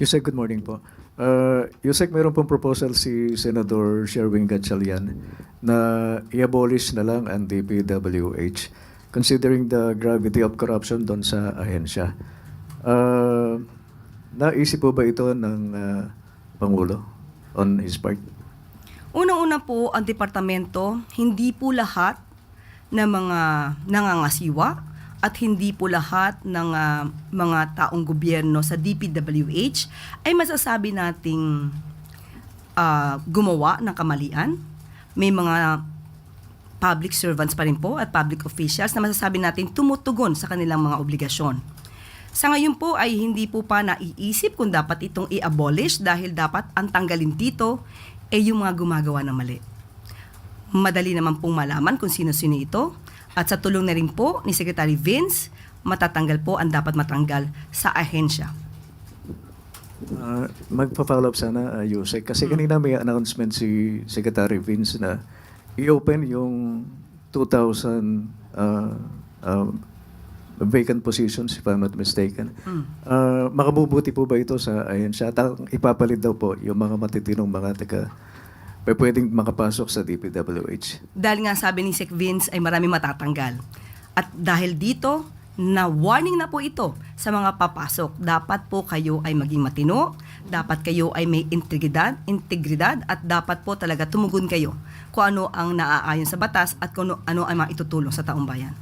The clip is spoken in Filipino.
Yusek, good morning po. Uh, Yusek, mayroon pong proposal si Senator Sherwin Gatchalian na i-abolish na lang ang DPWH considering the gravity of corruption doon sa ahensya. Uh, naisip po ba ito ng uh, Pangulo on his part? Unang-una po, ang departamento, hindi po lahat ng mga nangangasiwa at hindi po lahat ng ah, mga taong gobyerno sa DPWH ay masasabi nating ah, gumawa ng kamalian. May mga public servants pa rin po at public officials na masasabi natin tumutugon sa kanilang mga obligasyon. Sa ngayon po ay hindi po pa naiisip kung dapat itong i-abolish dahil dapat ang tanggalin dito ay yung mga gumagawa ng mali. Madali naman pong malaman kung sino-sino ito at sa tulong na rin po ni Secretary Vince, matatanggal po ang dapat matanggal sa ahensya. Uh, magpa-follow up sana, uh, Yusek. Kasi kanina may announcement si Secretary Vince na i-open yung 2,000 uh, uh, vacant positions, if I'm not mistaken. Mm. Uh, makabubuti po ba ito sa ahensya? At ipapalit daw po yung mga matitinong mga taga pa pwedeng makapasok sa DPWH. Dahil nga sabi ni Sec Vince ay marami matatanggal. At dahil dito, na warning na po ito sa mga papasok. Dapat po kayo ay maging matino, dapat kayo ay may integridad, integridad at dapat po talaga tumugon kayo kung ano ang naaayon sa batas at kung ano ang mga itutulong sa taong bayan.